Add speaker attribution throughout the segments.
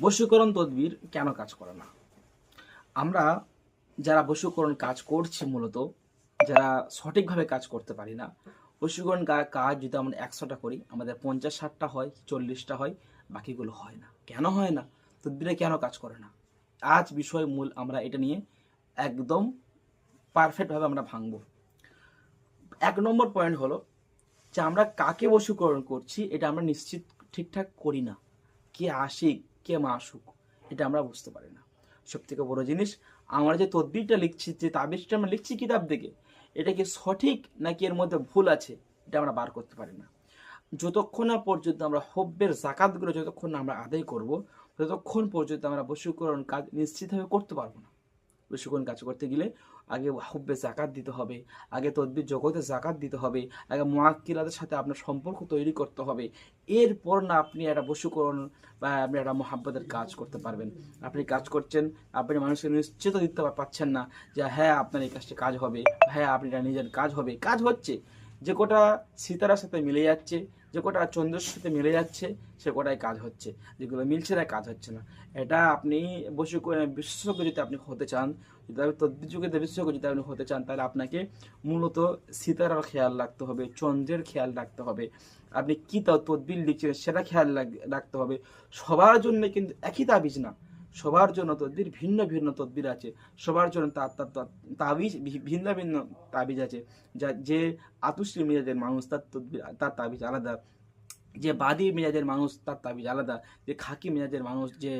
Speaker 1: বশীকরণ তদবির কেন কাজ করে না? আমরা যারা বশীকরণ কাজ করছি মূলত, যারা সঠিকভাবে কাজ করতে পারি না, বশীকরণ কা- কাজ যদি আমরা একশোটা করি, আমাদের পঞ্চাশ ষাটটা হয়, চল্লিশটা হয়, বাকিগুলো হয় না। কেন হয় না? তদবিরে কেন কাজ করে না? আজ বিষয় মূল আমরা এটা নিয়ে একদম পারফেক্টভাবে আমরা ভাঙবো। এক নম্বর পয়েন্ট হলো যে আমরা কাকে বশীকরণ করছি, এটা আমরা নিশ্চিত ঠিকঠাক করি না। কে আশিক কে মা আসুক এটা আমরা বুঝতে পারি না। সব থেকে বড় জিনিস, আমরা যে তদ্বিরটা লিখছি, যে তাবিজটা আমরা লিখছি কিতাব থেকে, এটা কি সঠিক নাকি এর মধ্যে ভুল আছে, এটা আমরা বার করতে পারি না। যতক্ষণ না পর্যন্ত আমরা হব্যের জাকাতগুলো যতক্ষণ না আমরা আদায় করব, ততক্ষণ পর্যন্ত আমরা বশীকরণ কাজ নিশ্চিতভাবে করতে পারব না। বশীকরণ কাজ করতে গেলে আগে হুব্বে জাকাত দিতে হবে, আগে তদ্বির জগতে জাকাত দিতে হবে, আগে মোয়াক্কিলাদের সাথে আপনার সম্পর্ক তৈরি করতে হবে। এরপর না আপনি একটা বসুকরণ বা আপনি একটা মহাব্বতের কাজ করতে পারবেন। আপনি কাজ করছেন, আপনি মানুষকে নিশ্চিত দিতে পারছেন না যে হ্যাঁ আপনার এই কাজটা কাজ হবে হ্যাঁ আপনি নিজের কাজ হবে। কাজ হচ্ছে যে কোটা সীতারার সাথে মিলে যাচ্ছে, যে কোটা চন্দ্রের সাথে মিলে যাচ্ছে, সে কোটায় কাজ হচ্ছে। যেগুলো মিলছে না কাজ হচ্ছে না। এটা আপনি বসে বিশেষজ্ঞ যদি আপনি হতে চান, যদি আপনি বিশেষজ্ঞ যদি আপনি হতে চান, তাহলে আপনাকে মূলত সীতারার খেয়াল রাখতে হবে, চন্দ্রের খেয়াল রাখতে হবে। আপনি কী ত- তদবির লিখছেন সেটা খেয়াল রাখ- রাখতে হবে। সবার জন্য কিন্তু একই তাবিজ না। সবার জন্য তদ্বির, ভিন্ন ভিন্ন তদ্বির আছে। সবার জন্য তার তার- তাবিজ ভিন্ন ভিন্ন তাবিজ আছে। যা, যে আতুশ্রী মেজাজের মানুষ, তার তদ্বির, তার তাবিজ আলাদা। যে বাদি মেজাজের মানুষ, তার তাবিজ আলাদা। যে খাকি মেজাজের মানুষ, যে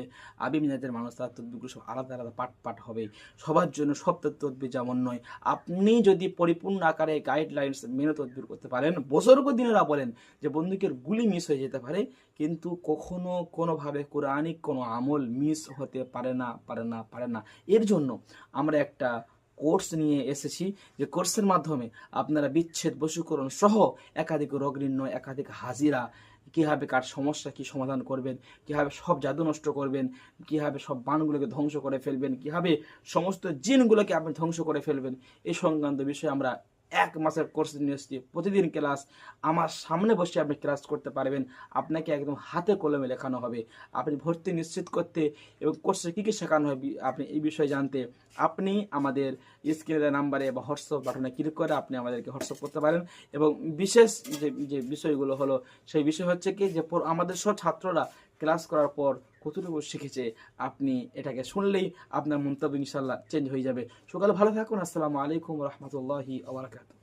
Speaker 1: আবি মেজাজের মানুষ, তার তদবিরগুলো সব আলাদা আলাদা পাট পাট হবে। সবার জন্য সব তদবির যেমন নয়। আপনি যদি পরিপূর্ণ আকারে গাইডলাইন্স মেনে তদবির করতে পারেন বছরক দিনেরা বলেন যে বন্দুকের গুলি মিস হয়ে যেতে পারে, কিন্তু কখনো কোনোভাবে কোরআনিক কোনো আমল মিস হতে পারে না পারে না পারে না। এর জন্য আমরা একটা কোর্স নিয়ে এসেছি যে কোর্সের মাধ্যমে আপনারা বিচ্ছেদ, বশীকরণ সহ একাধিক রোগ নির্ণয়, একাধিক হাজিরা, কীভাবে কার সমস্যা কি সমাধান করবেন, কীভাবে সব জাদু নষ্ট করবেন, কীভাবে সব বানগুলোকে ধ্বংস করে ফেলবেন, কীভাবে সমস্ত জিনগুলোকে আপনি ধ্বংস করে ফেলবেন এই সংক্রান্ত বিষয়ে আমরা এক মাসের কোর্স এসেছি। প্রতিদিন ক্লাস আমার সামনে বসে আপনি ক্লাস করতে পারবেন। আপনাকে একদম হাতে কলমে লেখানো হবে। আপনি ভর্তি নিশ্চিত করতে এবং কোর্সে কী কী শেখানো হবে আপনি এই বিষয়ে জানতে আপনি আমাদের স্ক্রিনের নাম্বারে বা হোয়াটসঅ্যাপ বাটনে ক্লিক করে আপনি আমাদেরকে হোয়াটসঅ্যাপ করতে পারেন। এবং বিশেষ যে যে বিষয়গুলো হলো, সেই বিষয় হচ্ছে কি যে, আমাদের সব ছাত্ররা ক্লাস করার পর কতটুকু শিখেছে আপনি এটাকে শুনলেই আপনার মন্তব্য ইনশাল্লাহ চেঞ্জ হয়ে যাবে। সকালে ভালো থাকুন। আসসালামু আলাইকুম রহমতুল্লাহি আবরকাত